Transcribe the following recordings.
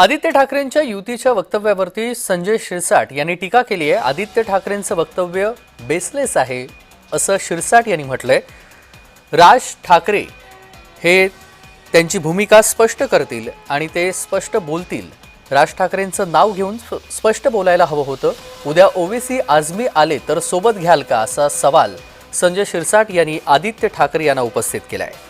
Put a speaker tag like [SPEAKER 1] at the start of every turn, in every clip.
[SPEAKER 1] आदित्य ठाकरेंच्या युतीच्या वक्तव्यावरती संजय शिरसाट यांनी टीका केली आहे. आदित्य ठाकरेंचं वक्तव्य बेसलेस आहे असं शिरसाट यांनी म्हटलंय. राज ठाकरे हे त्यांची भूमिका स्पष्ट करतील आणि ते स्पष्ट बोलतील. राज ठाकरेंचं नाव घेऊन स्प- स्पष्ट बोलायला हवं होतं. उद्या ओवेसी आझमी आले तर सोबत घ्याल का असा सवाल संजय शिरसाट यांनी आदित्य ठाकरे यांना उपस्थित केला
[SPEAKER 2] आहे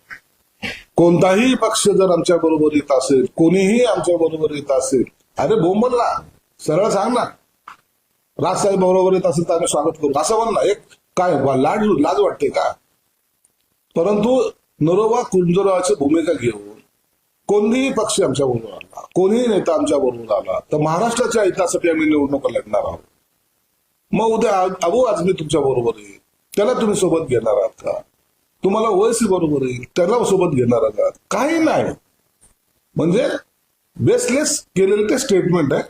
[SPEAKER 3] कोणताही पक्ष जर आमच्या बरोबर येत असेल कोणीही आमच्या बरोबर येत असेल अरे बोंबल ना सरळ सांग ना. राजसाहेब बरोबर येत असेल तर आम्ही स्वागत करू. असं म्हण ना एक काय लाड लाज लाज वाटते का? परंतु नरोबा कुंजरावाची भूमिका घेऊन कोणतीही पक्ष आमच्या बरोबर आला कोणीही नेता आमच्या बरोबर आला तर महाराष्ट्राच्या हितासाठी आम्ही निवडणुका लढणार आहोत. मग उद्या अबू आज आजमी तुमच्या बरोबर येईल. त्याला तुम्ही सोबत घेणार आहात का? तुम्हाला ओएसी बरोबर येईल त्याला सोबत घेणार आहात. काही नाही. म्हणजे बेसलेस केलेलं ते स्टेटमेंट आहे.